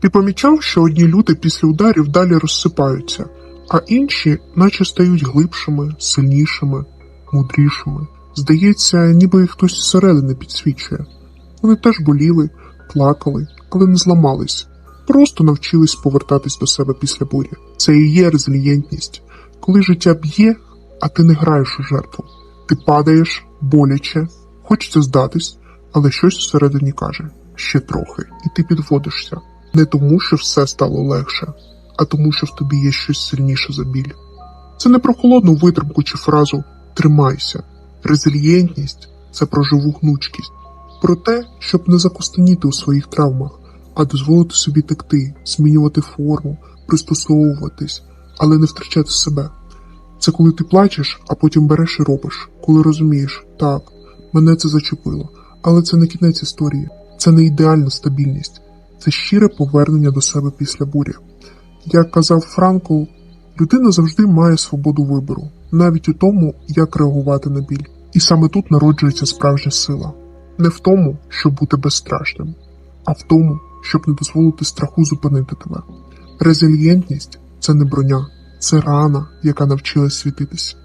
Ти помічав, що одні люди після ударів далі розсипаються, а інші, наче стають глибшими, сильнішими, мудрішими. Здається, ніби їх хтось зсередини підсвічує. Вони теж боліли, плакали, але не зламались. Просто навчились повертатись до себе після бурі. Це і є резилієнтність, коли життя б'є, а ти не граєш у жертву. Ти падаєш, боляче, хочеться здатись, але щось всередині каже ще трохи, і ти підводишся. Не тому, що все стало легше, а тому, що в тобі є щось сильніше за біль. Це не про холодну витримку чи фразу тримайся. Резильєнтність це про живу гнучкість, про те, щоб не закостеніти у своїх травмах, а дозволити собі текти, змінювати форму, пристосовуватись, але не втрачати себе. Це коли ти плачеш, а потім береш і робиш, коли розумієш, так, мене це зачепило, але це не кінець історії, це не ідеальна стабільність, це щире повернення до себе після бурі. Як казав Франкл, людина завжди має свободу вибору, навіть у тому, як реагувати на біль. І саме тут народжується справжня сила. Не в тому, щоб бути безстрашним, а в тому, щоб не дозволити страху зупинити тебе. Резильєнтність це не броня, це рана, яка навчилась світитись.